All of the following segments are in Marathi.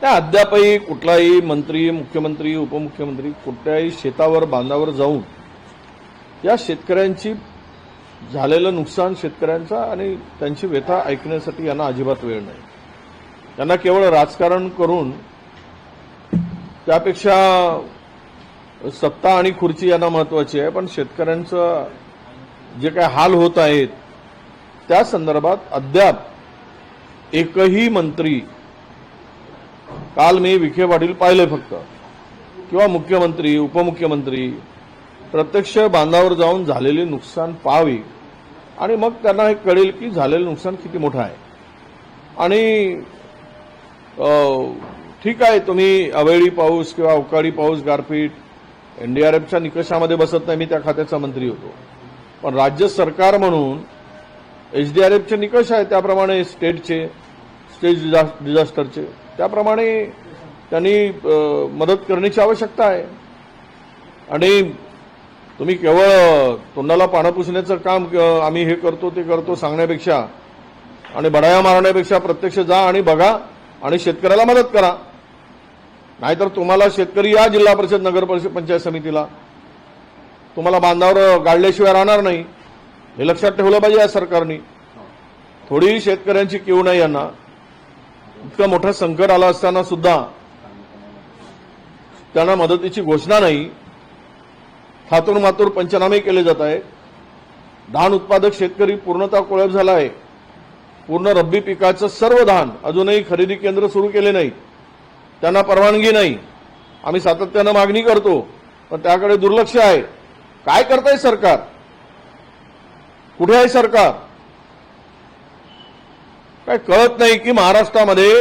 त्या अद्यापही कुठलाही मंत्री मुख्यमंत्री उपमुख्यमंत्री कुठल्याही शेतावर बांधावर जाऊन या शेतकऱ्यांची झालेलं नुकसान शेतकऱ्यांचा आणि त्यांची व्यथा ऐकण्यासाठी यांना अजिबात वेळ नाही. त्यांना केवळ राजकारण करून त्यापेक्षा सत्ता आणि खुर्ची यांना महत्वाची आहे पण शेतकऱ्यांचं जे काय हाल होत आहेत त्या संदर्भात अद्याप एकही मंत्री काल मी विखे पाटील पाहिले फक्त. किंवा मुख्यमंत्री उपमुख्यमंत्री प्रत्यक्ष बांधावर जाऊन झालेले नुकसान पाहावे. आणि मग त्यांना हे कळेल की झालेलं नुकसान किती मोठं आहे. आणि ठीक आहे तुम्ही अवेळी पाऊस किंवा अवकाळी पाऊस गारपीट एनडीआरएफच्या निकषामध्ये बसत नाही मी त्या खात्याचा मंत्री होतो. पण राज्य सरकार म्हणून एचडीआरएफचे निकष आहे त्याप्रमाणे स्टेटचे स्टेट डिझा- डिझास्टरचे. त्याप्रमाणे त्यांनी मदत करण्याची आवश्यकता आहे. आणि तुम्ही केवळ तोंडाला पानं पुसण्याचं काम आम्ही हे करतो ते करतो सांगण्यापेक्षा आणि बडाया मारण्यापेक्षा प्रत्यक्ष जा आणि बघा आणि शेतकऱ्याला मदत करा. नाहीतर तुम्हाला शेतकरी या जिल्हा परिषद नगर परिषद पंचायत समितीला तुम्हाला बांधावर गाडल्याशिवाय राहणार नाही. हे लक्षात ठेवलं पाहिजे या सरकारने. थोडी शेतकऱ्यांची किव नाही यांना. इतका मोठा संकट आला असताना सुद्धा त्यांना मदतीची घोषणा नाही. थातूर मातूर पंचनामे केले जात आहेत. धान उत्पादक शेतकरी पूर्णतः कोळप झाला आहे. पूर्ण रब्बी पिकाचं सर्व धान अजूनही खरेदी केंद्र सुरू केले नाही त्यांना परवानगी नाही. आम्ही सातत्यानं मागणी करतो पण त्याकडे दुर्लक्ष आहे. काय करताय सरकार? कुठे आहे सरकार? काय कळत नाही की महाराष्ट्रामध्ये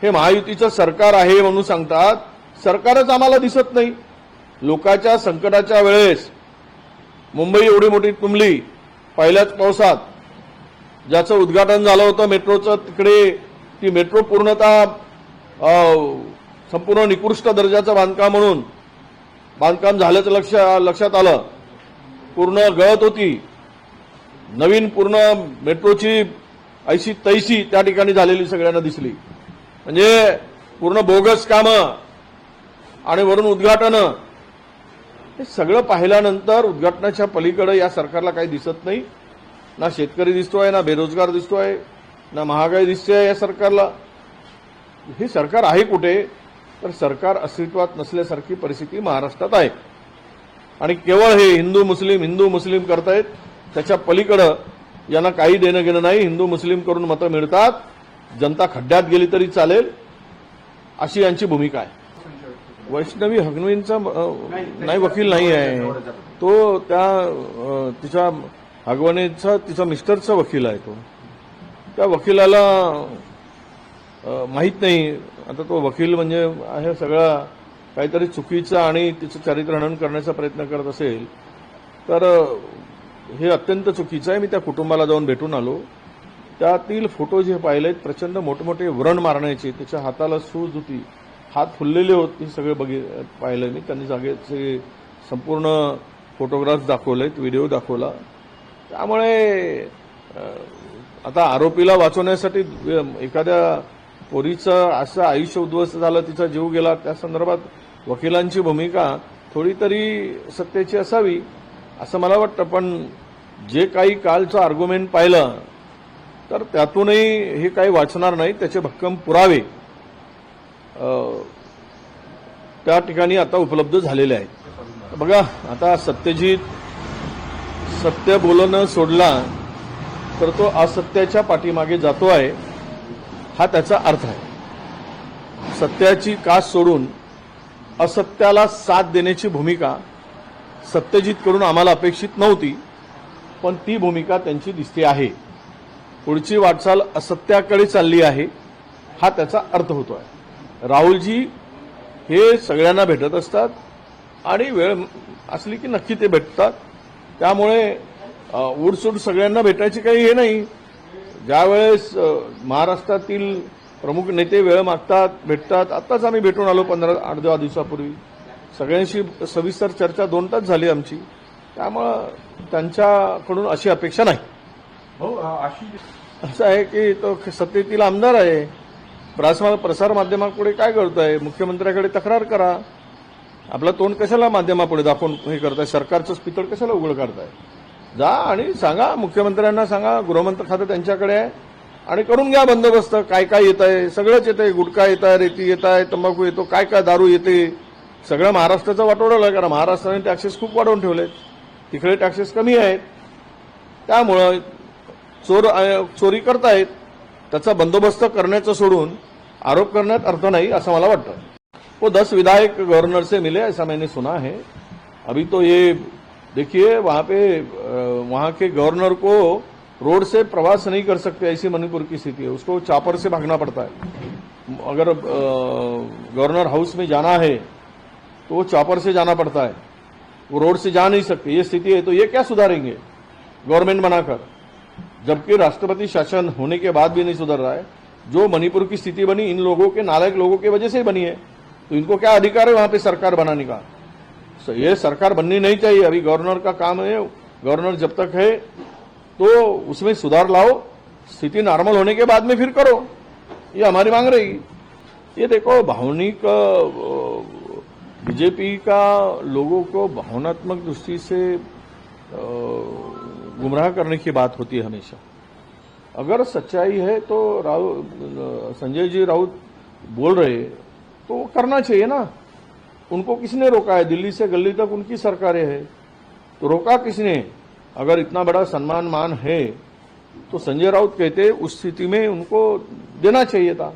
हे महायुतीचं सरकार आहे म्हणून सांगतात. सरकारच आम्हाला दिसत नाही. लोकांच्या संकटाच्या वेळेस मुंबई एवढी मोठी तुंबली पहिल्याच पावसात. ज्याचं उद्घाटन झालं होतं मेट्रोचं तिकडे ती मेट्रो पूर्णतः संपूर्ण निकृष्ट दर्जाचं बांधकाम म्हणून बांधकाम झाल्याचं लक्ष लक्षात आलं. पूर्ण गळत होती. नवीन पूर्ण मेट्रोची ऐशी तैशी त्या ठिकाणी झालेली सगळ्यांना दिसली. म्हणजे पूर्ण बोगस कामं आणि वरून उद्घाटनं हे सगळं पाहिल्यानंतर उद्घाटनाच्या पलीकडे या सरकारला काही दिसत नाही. ना शेतकरी दिसतोय ना बेरोजगार दिसतोय ना महागाई दिसते या सरकारला. हे सरकार आहे कुठे? तर सरकार अस्तित्वात नसल्यासारखी परिस्थिती महाराष्ट्रात आहे. आणि केवळ हे हिंदू मुस्लिम हिंदू मुस्लिम करतायत त्याच्या पलीकडं यांना काही देणं घेणं नाही. हिंदू मुस्लिम करून मतं मिळतात. जनता खड्ड्यात गेली तरी चालेल. अशी यांची भूमिका आहे. वैष्णवी हगवींचा नाही वकील नाही आहे. तो त्या तिच्या हगवणीचा तिचा मिस्टरचा वकील आहे तो. त्या वकिलाला माहीत नाही. आता तो वकील म्हणजे हे सगळा काहीतरी चुकीचा आणि तिचं चारित्रहनन करण्याचा प्रयत्न करत असेल. तर हे अत्यंत चुकीचं आहे. मी त्या कुटुंबाला जाऊन भेटून आलो. त्यातील फोटो जे पाहिलेत प्रचंड मोठमोठे व्रण मारण्याचे त्याच्या हाताला सूज होती हात फुललेले होते सगळे बघि पाहिलं मी. त्यांनी जागेचे संपूर्ण फोटोग्राफ्स दाखवलेत व्हिडिओ दाखवला. त्यामुळे आता आरोपीला वाचवण्यासाठी एखाद्या पोरीचं असं आयुष्य उद्ध्वस्त झालं तिचा जीव गेला त्या संदर्भात वकिलांची भूमिका थोडी तरी असावी. असं मला वाटतं पण जे काही कालचं आर्ग्युमेंट पाहिलं तर त्यातूनही हे काही वाचणार नाही त्याचे भक्कम पुरावे त्या ठिकाणी आता उपलब्ध झालेले आहेत. बघा आता सत्यजित सत्य बोलणं सोडला तर तो असत्याच्या पाठीमागे जातो आहे हा त्याचा अर्थ आहे. सत्याची कास सोडून असत्याला साथ देण्याची भूमिका सत्यजितकडून आम्हाला अपेक्षित नव्हती पण ती भूमिका त्यांची दिसते आहे. पुढची वाटचाल असत्याकडे चालली आहे हा त्याचा अर्थ होतो आहे राहुलजी हे सगळ्यांना भेटत असतात आणि वेळ असली की नक्की ते भेटतात. त्यामुळे उडसूड सगळ्यांना भेटायची काही हे नाही. ज्यावेळेस महाराष्ट्रातील प्रमुख नेते वेळ मागतात भेटतात आत्ताच आम्ही भेटून आलो पंधरा आठ दहा दिवसापूर्वी. सगळ्यांशी सविस्तर चर्चा दोन तास झाली आमची. त्यामुळं त्यांच्याकडून अशी अपेक्षा नाही. हो अशी असं आहे की तो सत्तेतील आमदार आहे. प्रसार प्रसार माध्यमापुढे काय करताय मुख्यमंत्र्याकडे तक्रार करा. आपलं तोंड कशाला माध्यमापुढे दाखवून हे करताय? सरकारचं पितळ कशाला उघड काढताय? जा आणि सांगा मुख्यमंत्र्यांना सांगा गृहमंत्री खातं त्यांच्याकडे आहे. आणि करून घ्या बंदोबस्त. काय काय येत आहे सगळंच येत आहे गुटखा येत आहे रेती येत आहे तंबाखू येतो. काय काय दारू येते? सगळं महाराष्ट्राचं वाटोळलं कारण महाराष्ट्राने टॅक्सेस खूप वाढवून ठेवलेत. तिकडे टॅक्सेस कमी आहेत. त्यामुळं चोर चोरी करतायत. त्याचा बंदोबस्त करण्याचं सोडून आरोप करण्यात अर्थ नाही असं मला वाटतं. वो दस विधायक गवर्नर से मिले ऐसा मैंने सुना है. अभी तो ये देखिए वहां पे वहाँ वहां के गवर्नर को रोड से प्रवास नहीं कर सकते ऐसी मणिपुर की स्थिति है। उसको चापर से भागना पड़ता है। अगर गवर्नर हाउस में जाना है तो वो चॉपर से जाना पड़ता है। वो रोड से जा नहीं सकते। ये स्थिति है तो ये क्या सुधारेंगे? गवर्नमेंट बनाकर। जबकि राष्ट्रपति शासन होने के बाद भी नहीं सुधर रहा है। जो मणिपुर की स्थिति बनी इन लोगों के नालायक लोगों की वजह से ही बनी है। तो इनको क्या अधिकार है वहाँ पे सरकार बनाने का? So, ये सरकार बननी नहीं चाहिए। अभी गवर्नर का काम है गवर्नर जब तक है तो उसमें सुधार लाओ। स्थिति नॉर्मल होने के बाद में फिर करो। ये हमारी मांग रहेगी ये देखो भावनिक बीजेपी का लोगों को भावनात्मक दृष्टि से गुमराह करने की बात होती है हमेशा। अगर सच्चाई है तो राहुल संजय जी राउत बोल रहे तो वो करना चाहिए ना। उनको किसने रोका है? दिल्ली से गली तक उनकी सरकारें है। तो रोका किसने? अगर इतना बड़ा सम्मान मान है तो संजय राउत कहते उस स्थिति में उनको देना चाहिए था।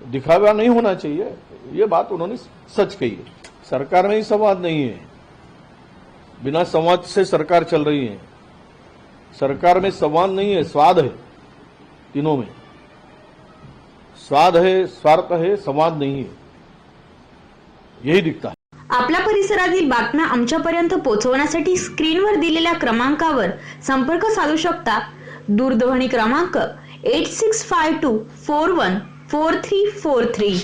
दिखावा नहीं होना चाहिए। ये बात उन्होंने सच कही है। सरकार में ही संवाद नहीं है। बिना संवाद से सरकार चल रही है। सरकार में संवाद नहीं है स्वाद है तीनों में। स्वाद है स्वार्थ है संवाद नहीं है। यही दिखता है। आपल्या परिसरातील बातम्या आमच्यापर्यंत पोहोचवण्यासाठी स्क्रीनवर दिलेल्या क्रमांकावर संपर्क साधू शकता. दूरध्वनी क्रमांक eight six five two four one four three four three